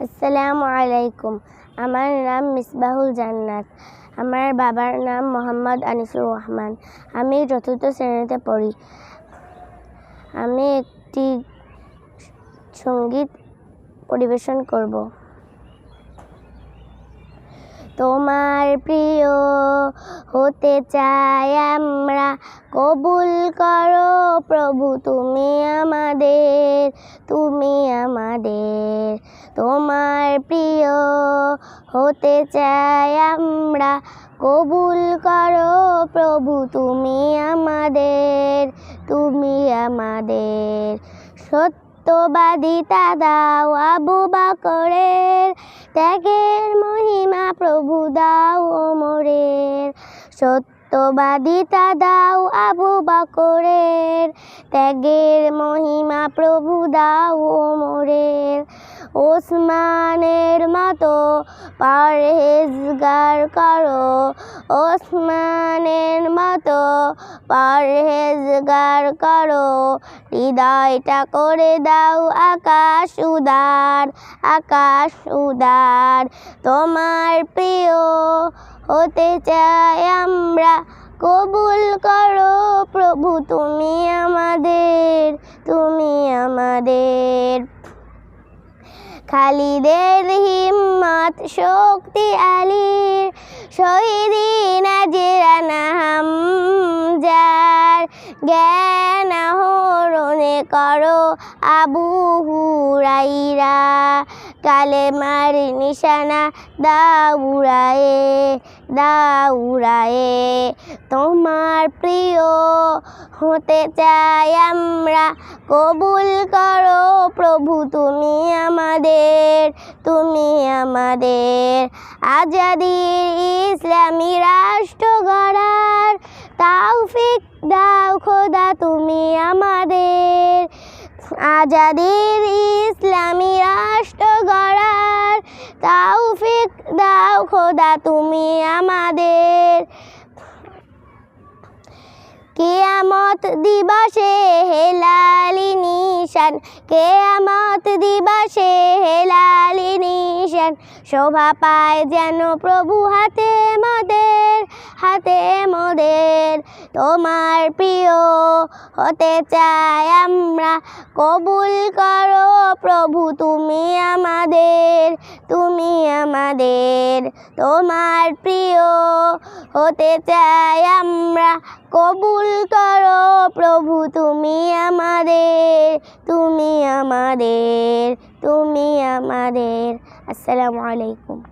আসসালামু আলাইকুম। আমার নাম মিসবাহুল জান্নাত। আমার বাবার নাম মোহাম্মদ আনিসুর রহমান। আমি চতুর্থ শ্রেণীতে পড়ি। আমি একটি সংগীত পরিবেশন করব। তোমার প্রিয় হতে চাই আমরা, কবুল করো প্রভু, তুমি আমাদের তুমি আমাদের হতে চাই আমরা। কবুল করো প্রভু, তুমি আমাদের তুমি আমাদের। সত্যবাদিতা দাও আবু বাকরের ত্যাগের মহিমা প্রভু দাও ওমরের সত্যবাদিতা দাও আবু বাকরের ত্যাগের মহিমা প্রভু দাও ওমরের ওসমানের মতো পারহেজগার করো। ওসমানের মতো পারহেজগার করো। হৃদয়টা করে দাও আকাশ উদার আকাশ উদার। তোমার প্রিয় হতে চাই আমরা, কবুল করো প্রভু, তুমি আমাদের তুমি আমাদের। খালিদের হিম্মত শক্তি আলীর শহীদিন আজিরানা হামজার জ্ঞান হরণে করো আবু হুরাইরা। কালেমার নিশানা দাউড়ায়ে দাউরায়ে তোমার প্রিয় হতে চাই আমরা, কবুল করো প্রভু, তুমি আমাদের তুমি আমাদের। আজাদির ইসলামী রাষ্ট্র গড়ার তাওফিক দাও খোদা, তুমি আমাদের। আজাদির ইসলামী রাষ্ট্র গড়ার তাওফিক দাও খোদা তুমি আমাদের। কেয়ামত দিবসে হেলালি নিশান, কেয়ামত দিবসে হেলালি নিশান। শোভা পায় যেন প্রভু হাতে মদের, হাতে মোদের তোমার প্রিয় হতে চাই আমরা। কবুল করো প্রভু, তুমি আমাদের তুমি আমাদের। তোমার প্রিয় হতে চাই আমরা। কবুল করো প্রভু, তুমি আমাদের তুমি আমাদের তুমি আমাদের। আসসালামু আলাইকুম।